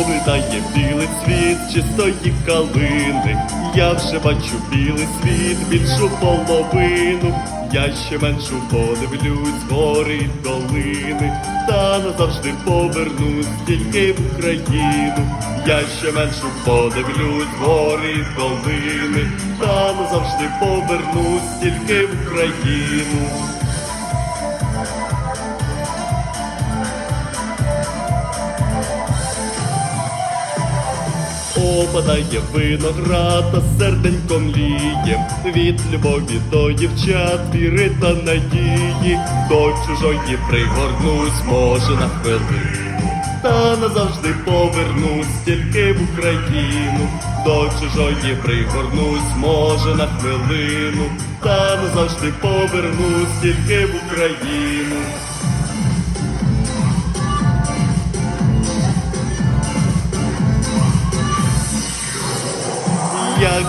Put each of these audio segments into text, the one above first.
облітає білий світ чистої калини. Я вже бачу білий світ, більшу половину. Я ще меншу подивлюсь, гори й долини, та назавжди повернусь тільки в Україну. Я ще меншу подивлюсь, гори й долини, та назавжди повернусь тільки в Україну. Опадає виноград, та серденько мліє. Від любові до дівчат, віри та надії. До чужої пригорнусь, може на хвилину. Та назавжди повернусь тільки в Україну. До чужої пригорнусь, може на хвилину. Та назавжди повернусь тільки в Україну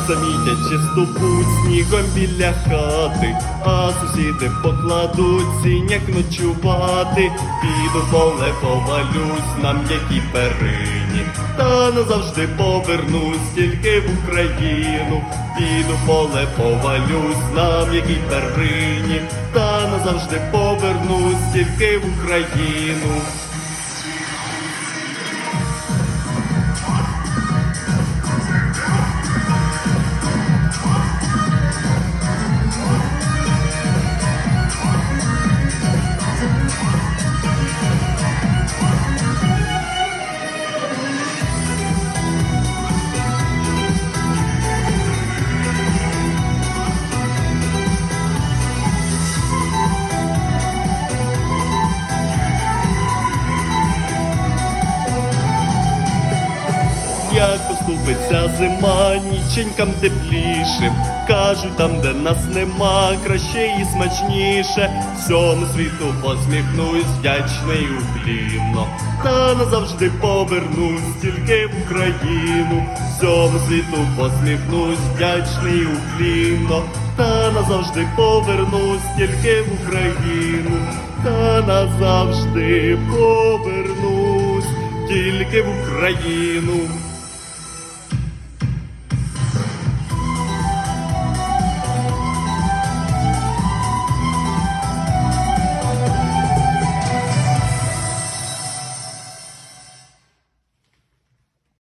замітять чисту путь снігом біля хати, а сусіди покладуть сіняк ночувати, піду поле повалюсь на м'якій перині, та назавжди повернусь тільки в Україну, піду поле повалюсь на м'якій перині, та назавжди повернусь тільки в Україну. Як поступиться зима, ніченькам тепліше. Кажуть, там, де нас нема, краще і смачніше. Всьому світу посміхнусь, вдячний уклінно. Та назавжди повернусь тільки в Україну. Всьому світу посміхнусь, вдячний уклінно. Та назавжди повернусь тільки в Україну. Та назавжди повернусь тільки в Україну.